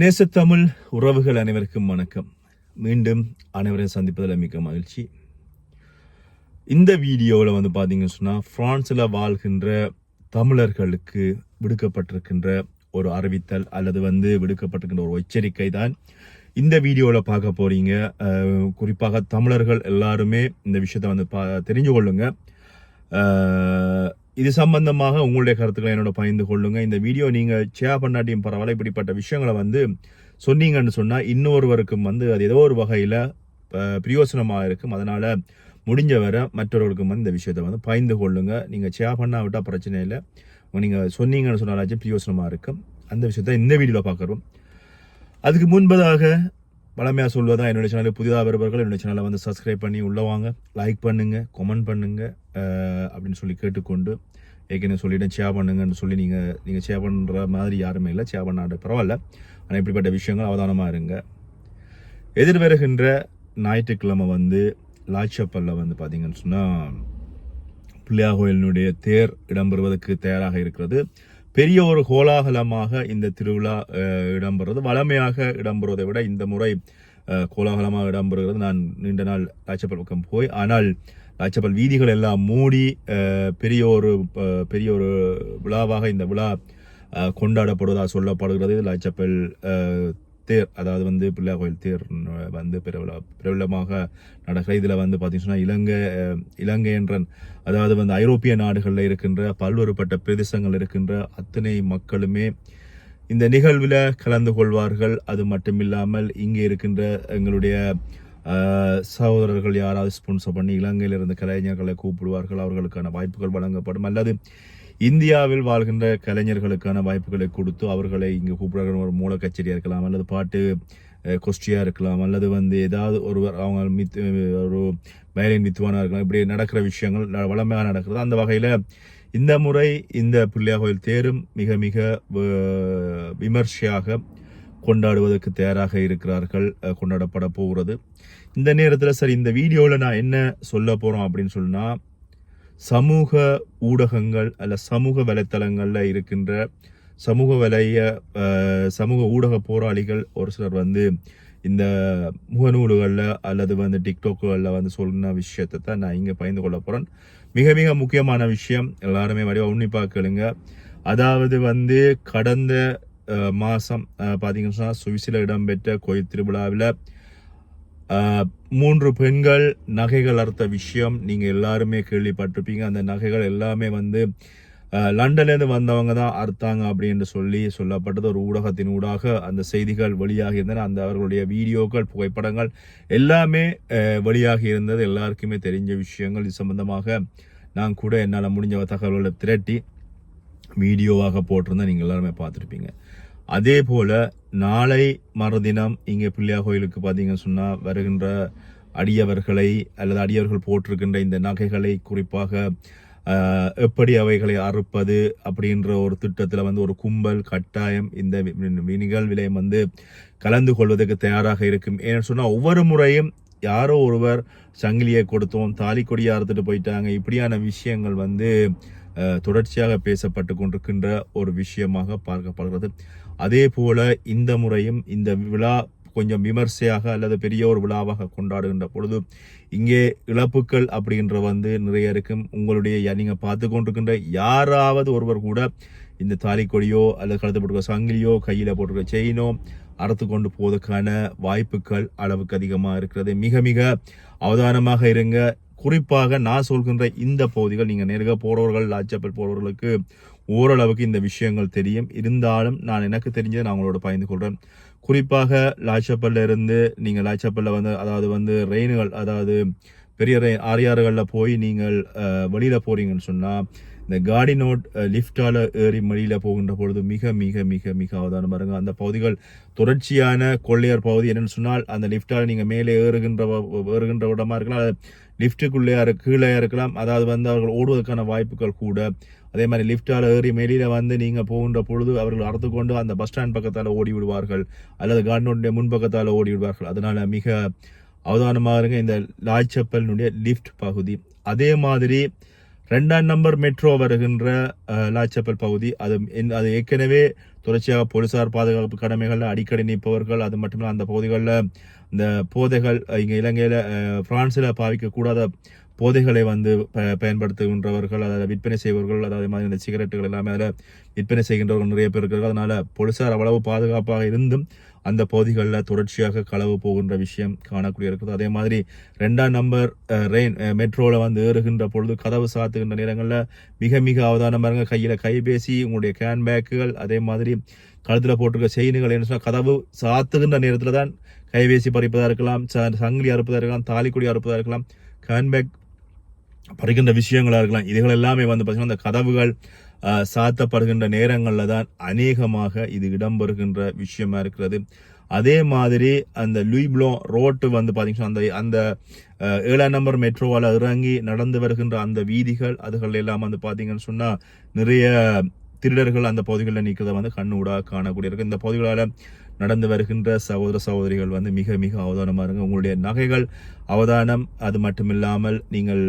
நேசத்தமிழ் உறவுகள் அனைவருக்கும் வணக்கம். மீண்டும் அனைவரையும் சந்திப்பதில் மிக்க மகிழ்ச்சி. இந்த வீடியோவில் வந்து பார்த்தீங்கன்னு சொன்னால் ஃப்ரான்ஸில் வாழ்கின்ற தமிழர்களுக்கு விடுக்கப்பட்டிருக்கின்ற ஒரு அறிவித்தல் அல்லது வந்து விடுக்கப்பட்டிருக்கின்ற ஒரு எச்சரிக்கை தான் இந்த வீடியோவில் பார்க்க போகிறீங்க குறிப்பாக தமிழர்கள் எல்லாருமே இந்த விஷயத்தை வந்து பா தெரிஞ்சு கொள்ளுங்க இது சம்பந்தமாக உங்களுடைய கருத்துக்களை என்னோட பகிர்ந்து கொள்ளுங்க. இந்த வீடியோ நீங்க ஷேர் பண்ணாட்டியும் பரவாயில்ல. இப்படிப்பட்ட விஷயங்களை வந்து சொன்னீங்கன்னு சொன்னா இன்னொருவருக்கும் வந்து அது ஏதோ ஒரு வகையில பிரயோசனமாக இருக்கும். அதனால முடிஞ்ச வரை மற்றவர்களுக்கும் வந்து இந்த விஷயத்தை வந்து பகிர்ந்து கொள்ளுங்க. நீங்க ஷேர் பண்ணாவிட்டா பிரச்சனை இல்லை. நீங்க சொன்னீங்கன்னு சொன்னாலாச்சும் பிரயோசனமா இருக்கும். அந்த விஷயத்த இந்த வீடியோவில் பார்க்குறோம். அதுக்கு முன்பதாக வளமையாக சொல்வதாக என்னுடைய சேனலில் புதிதாக வருபவர்கள் என்னுடைய சேனலை வந்து சப்ஸ்கிரைப் பண்ணி உள்ளே வாங்க. லைக் பண்ணுங்கள் கமெண்ட் பண்ணுங்கள் அப்படின்னு சொல்லி கேட்டுக்கொண்டு ஏற்கனவே சொல்லிவிட்டேன் ஷேர் பண்ணுங்கன்னு சொல்லி நீங்கள் நீங்கள் ஷேர் பண்ணுற மாதிரி யாருமே இல்லை ஷேர் பண்ணாட பரவாயில்ல. ஆனால் இப்படிப்பட்ட விஷயங்கள் அவதானமாக இருங்க. எதிர்வருகின்ற ஞாயிற்றுக்கிழமை வந்து லாட்சப்பல்ல வந்து பார்த்தீங்கன்னு சொன்னால் பிள்ளையார் கோயிலினுடைய தேர் இடம்பெறுவதற்கு தயாராக இருக்கிறது. பெரிய ஒரு கோலாகலமாக இந்த திருவிழா இடம்பெறுவது வளமையாக இடம்பெறுவதை விட இந்த முறை கோலாகலமாக இடம்பெறுகிறது. நான் நீண்ட நாள் லாட்சப்பல் பக்கம் போய் ஆனால் லாச்சப்பல் வீதிகள் எல்லாம் மூடி பெரிய ஒரு பெரிய ஒரு விழாவாக இந்த விழா கொண்டாடப்படுவதாக சொல்லப்படுகிறது. லாச்சப்பல் தேர் அதாவது வந்து பிள்ளையார் கோயில் தேர் வந்து பிரபல பிரபலமாக நடக்கிற இதில் வந்து பார்த்தீங்கன்னா இலங்கை இலங்கை என்ற அதாவது வந்து ஐரோப்பிய நாடுகளில் இருக்கின்ற பல்வேறுபட்ட பிரதேசங்கள் இருக்கின்ற அத்தனை மக்களுமே இந்த நிகழ்வில் கலந்து கொள்வார்கள். அது மட்டுமில்லாமல் இங்கே இருக்கின்ற எங்களுடைய சகோதரர்கள் யாராவது ஸ்பான்சர் பண்ணி இலங்கையில் இருந்து கலைஞர்களை கூப்பிடுவார்கள். அவர்களுக்கான வாய்ப்புகள் வழங்கப்படும். அல்லது இந்தியாவில் வாழ்கின்ற கலைஞர்களுக்கான வாய்ப்புகளை கொடுத்து அவர்களை இங்கே கூப்பிடுற ஒரு மூல கச்சேரியாக இருக்கலாம் அல்லது பாட்டு கொஸ்டியாக இருக்கலாம் அல்லது வந்து ஏதாவது ஒருவர் அவங்க மித் ஒரு வயலின் மித்துவானாக இருக்கலாம் இப்படி நடக்கிற விஷயங்கள் ந- வளமையாக நடக்கிறது. அந்த வகையில் இந்த முறை இந்த பிள்ளையார் கோயில் தேரும் மிக மிக விமர்சையாக கொண்டாடுவதற்கு தயாராக இருக்கிறார்கள் கொண்டாடப்பட போகிறது. இந்த நேரத்தில் சரி இந்த வீடியோவில் நான் என்ன சொல்ல போகிறோம் அப்படின்னு சொன்னால் சமூக ஊடகங்கள் அல்ல சமூக வலைத்தளங்களில் இருக்கின்ற சமூக வலைய சமூக ஊடக போராளிகள் ஒரு சிலர் வந்து இந்த முகநூல்களில் அல்லது வந்து டிக்டாக்குகளில் வந்து சொன்ன விஷயத்தை தான் நான் இங்கே பயந்து கொள்ள போகிறேன் மிக மிக முக்கியமான விஷயம் எல்லாருமே வடிவ உன்னிப்பாக கேளுங்க. அதாவது வந்து கடந்த மாதம் பார்த்தீங்கன்னா சொன்னா சுவிஸில் இடம்பெற்ற கோயில் திருவிழாவில் மூன்று பெண்கள் நகைகள் அறுத்த விஷயம். நீங்கள் எல்லாருமே கேள்விப்பட்டிருப்பீங்க. அந்த நகைகள் எல்லாமே வந்து லண்டன்லேருந்து வந்தவங்க தான் அறுத்தாங்க அப்படின்னு சொல்லி சொல்லப்பட்டது. ஒரு ஊடகத்தின் ஊடாக அந்த செய்திகள் வெளியாகி இருந்தன அந்த அவர்களுடைய வீடியோக்கள் புகைப்படங்கள் எல்லாமே வெளியாகி இருந்தது எல்லாருக்குமே தெரிஞ்ச விஷயங்கள். இது சம்பந்தமாக நான் கூட என்னால் முடிஞ்ச தகவல்களை திரட்டி வீடியோவாக போட்டிருந்தேன். நீங்கள் எல்லாருமே பார்த்துருப்பீங்க. அதே போல நாளை மறுதினம் இங்கே பிள்ளையார் கோயிலுக்கு பார்த்தீங்கன்னு சொன்னால் வருகின்ற அடியவர்களை அல்லது அடியவர்கள் போட்டிருக்கின்ற இந்த நகைகளை குறிப்பாக எப்படி அவைகளை அறுப்பது அப்படின்ற ஒரு திட்டத்தில் வந்து ஒரு கும்பல் கட்டாயம் இந்த வி- வந்து கலந்து கொள்வதற்கு தயாராக இருக்கும். ஏன்னு சொன்னால் ஒவ்வொரு முறையும் யாரோ ஒருவர் சங்கிலியை கொடுத்தோம் தாலி கொடியை அறுத்துட்டு போயிட்டாங்க. இப்படியான விஷயங்கள் வந்து தொடர்ச்சியாக பேசப்பட்டு கொண்டிருக்கின்ற ஒரு விஷயமாக பார்க்கப்படுகிறது. அதே போல இந்த முறையும் இந்த விழா கொஞ்சம் விமர்சையாக அல்லது பெரிய ஒரு விழாவாக கொண்டாடுகின்ற பொழுது இங்கே இழப்புக்கள் அப்படின்ற வந்து நிறைய இருக்கும். உங்களுடைய நீங்கள் பார்த்து கொண்டிருக்கின்ற யாராவது ஒருவர் கூட இந்த தாலி கொடியோ அல்லது கழுத்து போட்டுருக்க சங்கிலியோ கையில் போட்டிருக்க செயினோ அறுத்து கொண்டு போவதற்கான வாய்ப்புகள் அளவுக்கு அதிகமாக இருக்கிறது. மிக மிக அவதானமாக இருங்க. குறிப்பாக நான் சொல்கின்ற இந்த பகுதிகள் நீங்கள் நேருக போகிறவர்கள் லாச்சப்பல் போறவர்களுக்கு ஓரளவுக்கு இந்த விஷயங்கள் தெரியும். இருந்தாலும் நான் எனக்கு தெரிஞ்சதை நான் உங்களோட பகிர்ந்து கொள்கிறேன் குறிப்பாக லாச்சப்பல்ல இருந்து நீங்கள் லாச்சப்பல்ல வந்து அதாவது வந்து ரெயின்கள் அதாவது பெரிய ரெயின் ஆரியாறுகளில் போய் நீங்கள் வெளியில் போகிறீங்கன்னு சொன்னால் இந்த காடி நோட் லிஃப்டால ஏறி மடியில் போகின்ற பொழுது மிக மிக மிக மிக அவதானம். பாருங்க அந்த பகுதிகள் தொடர்ச்சியான கொள்ளையர் பகுதி என்னன்னு சொன்னால் அந்த லிஃப்டால் நீங்கள் மேலே ஏறுகின்ற ஏறுகின்ற இடமா இருக்கலாம் அது லிஃப்ட்டுக்குள்ளே கீழே இருக்கலாம் அதாவது வந்து அவர்கள் ஓடுவதற்கான வாய்ப்புகள் கூட. அதே மாதிரி லிஃப்டால் ஏறி மேலில வந்து நீங்கள் போகின்ற பொழுது அவர்கள் அறுத்து கொண்டு அந்த பஸ் ஸ்டாண்ட் பக்கத்தால் ஓடி விடுவார்கள் அல்லது கார்டனுடைய முன்பக்கத்தால் ஓடி விடுவார்கள் அதனால் மிக அவதானமாக இருங்க இந்த லாய்ச்சப்பலினுடைய லிஃப்ட் பகுதி. அதே மாதிரி ரெண்டாம் நம்பர் மெட்ரோ வருகின்ற லாச்சப்பல் பகுதி. அது என்- அது ஏற்கனவே தொடர்ச்சியாக போலீசார் பாதுகாப்பு கடமைகளில் அடிக்கடி நிற்பவர்கள். அது மட்டும் இல்லை அந்த பகுதிகளில் இந்த போதைகள் இங்கே இலங்கையில் பிரான்ஸில் பாவிக்கக்கூடாத போதைகளை வந்து ப- பயன்படுத்துகின்றவர்கள் அதை விற்பனை செய்வர்கள் அதாவது மாதிரி இந்த சிகரெட்டுகள் எல்லாமே அதில் விற்பனை செய்கின்றவர்கள் நிறைய பேர் இருக்கிறார்கள். அதனால் போலீசார் அவ்வளவு பாதுகாப்பாக இருந்தும் அந்த பகுதிகளில் தொடர்ச்சியாக களவு போகின்ற விஷயம் காணக்கூடிய இருக்குது. அதே மாதிரி ரெண்டாம் நம்பர் ரெயின் மெட்ரோவில் வந்து ஏறுகின்ற பொழுது கதவு சாத்துகின்ற நேரங்களில் மிக மிக அவதானமாக இருங்க. கையில் கைபேசி உங்களுடைய கேன் பேக்குகள் அதே மாதிரி கழுத்தில் போட்டிருக்க செயின்கள் என்ன சொன்னால் கதவு சாத்துகின்ற நேரத்தில் தான் கைபேசி பறிப்பதாக இருக்கலாம் ச- சங்கிலி அறுப்பதாக இருக்கலாம் தாலிக்குடி அறுப்பதாக இருக்கலாம் கேன்பேக் பறிக்கின்ற விஷயங்களாக இருக்கலாம். இதுகள் எல்லாமே வந்து பார்த்திங்கன்னா அந்த கதவுகள் சாத்தப்படுகின்ற நேரங்களில் தான் அநேகமாக இது இடம்பெறுகின்ற விஷயமா இருக்கிறது. அதே மாதிரி அந்த லூய்ப்ளோ ரோட்டு வந்து பார்த்தீங்கன்னா அந்த அந்த ஏழாம் நம்பர் மெட்ரோவால் இறங்கி நடந்து வருகின்ற அந்த வீதிகள் அதுகள் எல்லாம் வந்து பார்த்தீங்கன்னு சொன்னால் நிறைய திருடர்கள் அந்த பகுதிகளில் நிற்கிறத வந்து கண்ணூடாக காணக்கூடிய இருக்குது இந்த பகுதிகளால் நடந்து வருகின்ற சகோதர சகோதரிகள் வந்து மிக மிக அவதானமாக இருங்க. உங்களுடைய நகைகள் அவதானம். அது மட்டும் இல்லாமல் நீங்கள்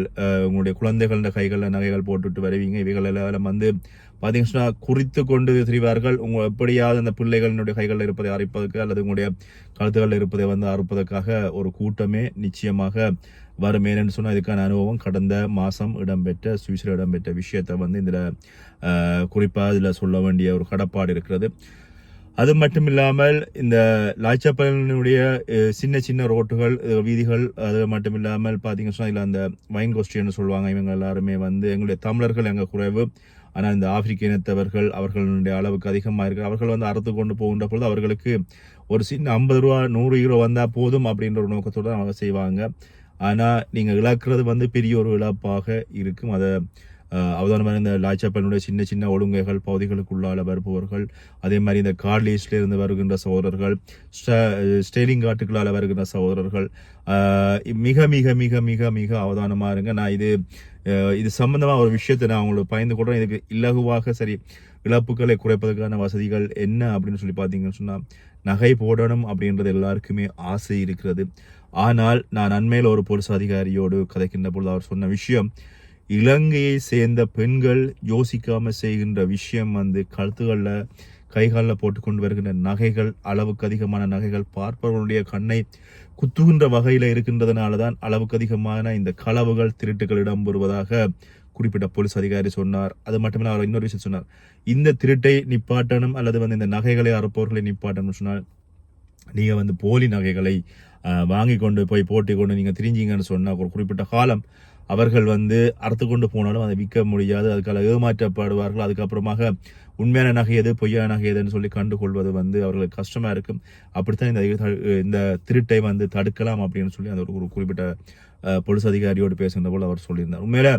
உங்களுடைய குழந்தைகள கைகளில் நகைகள் போட்டுட்டு வருவீங்க. இவைகள் எல்லாம் வந்து பார்த்தீங்கன்னா குறித்து கொண்டு திரிவார்கள். உங்கள் எப்படியாவது அந்த பிள்ளைகளினுடைய கைகளில் இருப்பதை அரைப்பதற்கு அல்லது உங்களுடைய கழுத்துகளில் இருப்பதை வந்து அறுப்பதற்காக ஒரு கூட்டமே நிச்சயமாக வரும் ஏன்னு சொன்னால் இதுக்கான அனுபவம் கடந்த மாதம் இடம்பெற்ற சுவிஸில் இடம்பெற்ற விஷயத்தை வந்து இதில் குறிப்பாக இதில் சொல்ல வேண்டிய ஒரு கடப்பாடு இருக்கிறது. அது மட்டும் இல்லாமல் இந்த லாய்ச்சப்பலனுடைய சின்ன சின்ன ரோட்டுகள் வீதிகள் அது மட்டும் இல்லாமல் பார்த்தீங்கன்னு சொன்னால் இதில் அந்த வைன் கோஷ்டின்னு சொல்லுவாங்க. இவங்க எல்லாருமே வந்து எங்களுடைய தமிழர்கள் எங்கள் குறைவு. ஆனால் இந்த ஆப்பிரிக்க இனத்தவர்கள் அவர்களுடைய அளவுக்கு அதிகமாக இருக்கு. அவர்கள் வந்து அறுத்து கொண்டு போகின்ற பொழுது அவர்களுக்கு ஒரு சின்ன ஐம்பது ரூபா நூறு ஹீரோ வந்தால் போதும் அப்படின்ற ஒரு நோக்கத்தோடு அவங்க செய்வாங்க. ஆனால் நீங்கள் இழக்கிறது வந்து பெரிய ஒரு இழப்பாக இருக்கும். அதை அவதானமாக இந்த லாய்ச்சப்பனுடைய சின்ன சின்ன ஒழுங்கைகள் பகுதிகளுக்குள்ளால வருபவர்கள் அதே மாதிரி இந்த கார்லீஸ்ல இருந்து வருகின்ற சகோதரர்கள் ஸ்டேலிங் காட்டுகளால் வருகின்ற சகோதரர்கள் மிக மிக மிக மிக மிக அவதானமாக இருங்க. நான் இது இது சம்பந்தமாக ஒரு விஷயத்தை நான் உங்களுக்கு பயந்து கொள்றேன். இதுக்கு இலகுவாக சரி இழப்புகளை குறைப்பதற்கான வசதிகள் என்ன அப்படின்னு சொல்லி பார்த்தீங்கன்னு சொன்னால் நகை போடணும் அப்படின்றது எல்லாருக்குமே ஆசை இருக்கிறது. ஆனால் நான் அண்மையில் ஒரு போலீஸ் அதிகாரியோடு கதைக்கின்ற பொழுது அவர் சொன்ன விஷயம் இலங்கையை சேர்ந்த பெண்கள் யோசிக்காமல் செய்கின்ற விஷயம் வந்து கழுத்துகளில் கைகாலில் போட்டுக்கொண்டு வருகின்ற நகைகள் அளவுக்கு அதிகமான நகைகள் பார்ப்பவர்களுடைய கண்ணை குத்துகின்ற வகையில் இருக்கின்றதுனால தான் அளவுக்கு அதிகமான இந்த களவுகள் திருட்டுகள் இடம்பெறுவதாக குறிப்பிட்ட போலீஸ் அதிகாரி சொன்னார். அது மட்டுமில்ல அவர் இன்னொரு விஷயம் சொன்னார். இந்த திருட்டை நிப்பாட்டணும் அல்லது வந்து இந்த நகைகளை அறுப்பவர்களை நிப்பாட்டணும் சொன்னால் நீங்கள் வந்து போலி நகைகளை வாங்கி கொண்டு போய் போட்டி கொண்டு நீங்கள் திரிஞ்சிங்கன்னு சொன்னால் ஒரு குறிப்பிட்ட காலம் அவர்கள் வந்து அறுத்து கொண்டு போனாலும் அதை விற்க முடியாது. அதுக்காக ஏமாற்றப்படுவார்கள். அதுக்கப்புறமாக உண்மையான நகை எது பொய்யான நகை எதுன்னு சொல்லி கண்டுகொள்வது வந்து அவர்களுக்கு கஷ்டமாக இருக்கும். அப்படித்தான் இந்த இந்த திருட்டை வந்து தடுக்கலாம் அப்படின்னு சொல்லி அந்த ஒரு குறிப்பிட்ட போலீஸ் அதிகாரியோடு பேசுகின்ற போல் அவர் சொல்லியிருந்தார். உண்மையில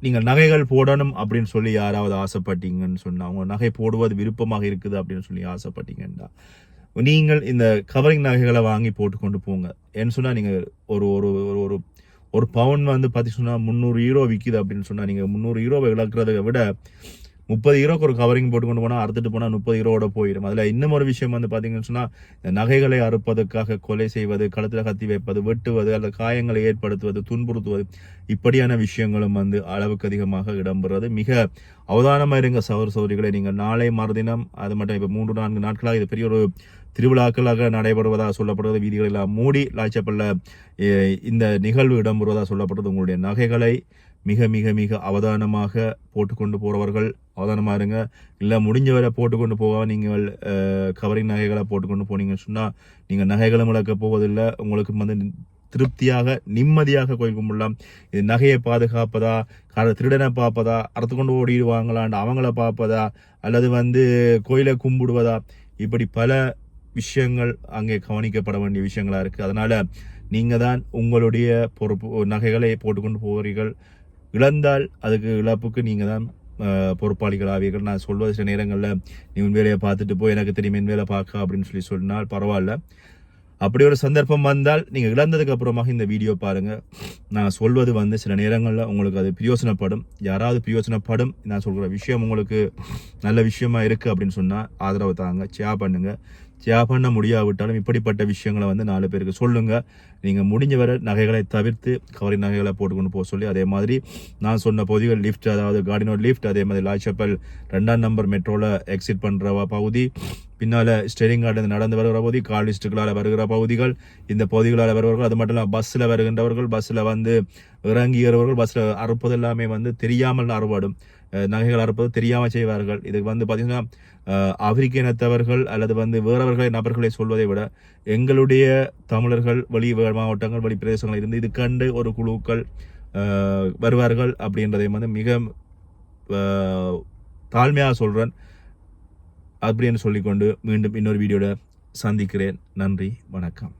நீங்கள் நகைகள் போடணும் அப்படின்னு சொல்லி யாராவது ஆசைப்பட்டீங்கன்னு சொன்னால் அவங்க நகை போடுவது விருப்பமாக இருக்குது அப்படின்னு சொல்லி ஆசைப்பட்டீங்கன்னா நீங்கள் இந்த கவரிங் நகைகளை வாங்கி போட்டு கொண்டு போங்க. ஏன்னு சொன்னால் நீங்கள் ஒரு ஒரு ஒரு ஒரு ஒரு பவுன் வந்து பார்த்தீங்கன்னா முந்நூறு ஹீரோ விற்கிது அப்படின்னு சொன்னால் நீங்கள் முந்நூறு ஹீரோவை இழக்கிறத விட முப்பது ஹீரோக்கு ஒரு கவரிங் போட்டு கொண்டு போனால் அறுத்துட்டு போனால் முப்பது ஹீரோட போயிடும் அதில் இன்னும் ஒரு விஷயம் வந்து பார்த்தீங்கன்னு சொன்னால் இந்த நகைகளை அறுப்பதற்காக கொலை செய்வது கழுத்தில் கத்தி வைப்பது வெட்டுவது அல்லது காயங்களை ஏற்படுத்துவது துன்புறுத்துவது இப்படியான விஷயங்களும் வந்து அளவுக்கு அதிகமாக இடம்பெறுவது மிக அவதானமாக இருங்க சகோதர சகோதரிகளை நீங்கள் நாளை மறுதினம் அது மட்டும் இப்போ மூன்று நான்கு நாட்களாக இது பெரிய ஒரு திருவிழாக்களாக நடைபெறுவதாக சொல்லப்படுவது வீதிகளெல்லாம் மூடி லாய்ச்சப்பல்ல இந்த நிகழ்வு இடம்பெறுவதாக சொல்லப்படுறது உங்களுடைய நகைகளை மிக மிக மிக அவதானமாக போட்டுக்கொண்டு போகிறவர்கள் அவதானமாக இருங்க. இல்லை முடிஞ்ச வரை போட்டுக்கொண்டு போக நீங்கள் கவரிங் நகைகளை போட்டுக்கொண்டு போனீங்கன்னு சொன்னால் நீங்கள் நகைகளும் இழக்க போவதில்லை. உங்களுக்கு வந்து திருப்தியாக நிம்மதியாக கோயில் கும்பிடலாம். இது நகையை பாதுகாப்பதா கர- திருடனை பார்ப்பதா அறுத்து கொண்டு ஓடிடுவாங்களான்னு அவங்கள பார்ப்பதா அல்லது வந்து கோயிலை கும்பிடுவதா இப்படி பல விஷயங்கள் அங்கே கவனிக்கப்பட வேண்டிய விஷயங்களாக இருக்குது அதனால் நீங்கள் தான் உங்களுடைய பொறுப்பு நகைகளை போட்டுக்கொண்டு போகிறீர்கள் இழந்தால் அதுக்கு இழப்புக்கு நீங்கள் தான் அஹ், பொறுப்பாளிகள் ஆவீர்கள். நான் சொல்வது சில நேரங்களில் நீ உன் வேலையை பார்த்துட்டு போய் எனக்கு தெரியும் என் வேலை பார்க்க அப்படின்னு சொல்லி சொன்னால் பரவாயில்ல. அப்படி ஒரு சந்தர்ப்பம் வந்தால் நீங்கள் இழந்ததுக்கு அப்புறமாக இந்த வீடியோ பாருங்கள் நான் சொல்வது வந்து சில நேரங்களில் உங்களுக்கு அது பிரயோசனப்படும். யாராவது பிரயோசனப்படும். நான் சொல்கிற விஷயம் உங்களுக்கு நல்ல விஷயமா இருக்குது அப்படின்னு சொன்னால் ஆதரவு தாங்க. ஷேர் பண்ணுங்கள் ஷேர் பண்ண முடியாவிட்டாலும் இப்படிப்பட்ட விஷயங்களை வந்து நாலு பேருக்கு சொல்லுங்கள் நீங்கள் முடிஞ்ச வரை நகைகளை தவிர்த்து கவரி நகைகளை போட்டுக்கொண்டு போக சொல்லி அதே மாதிரி நான் சொன்ன பகுதிகள் லிஃப்ட் அதாவது கார்டினோட் லிஃப்ட் அதே மாதிரி லாச்சப்பல் ரெண்டாம் நம்பர் மெட்ரோவில் எக்ஸிட் பண்ணுற பகுதி பின்னால் ஸ்டெரிங் கார்டு நடந்து வருகிற பகுதி காலிஸ்ட்டுகளால் வருகிற பகுதிகள் இந்த பகுதிகளால் வருபவர்கள் அது மட்டும் இல்லாமல் பஸ்ஸில் வருகின்றவர்கள் பஸ்ஸில் வந்து இறங்குகிறவர்கள் பஸ்ஸில் அறுப்பது எல்லாமே வந்து தெரியாமல் அறுபடும். நகைகள் அறுப்பது தெரியாமல் செய்வார்கள். இதுக்கு வந்து பார்த்தீங்கன்னா ஆப்பிரிக்க இனத்தவர்கள் அல்லது வந்து வேறவர்களை நபர்களை சொல்வதை விட எங்களுடைய தமிழர்கள் வெளி மாவட்டங்கள் வெளி பிரதேசங்கள் இருந்து இது கண்டு ஒரு குழுக்கள் வருவார்கள் அப்படின்றதை வந்து மிக தாழ்மையாக சொல்கிறேன் அப்படின்னு சொல்லிக்கொண்டு மீண்டும் இன்னொரு வீடியோட சந்திக்கிறேன். நன்றி வணக்கம்.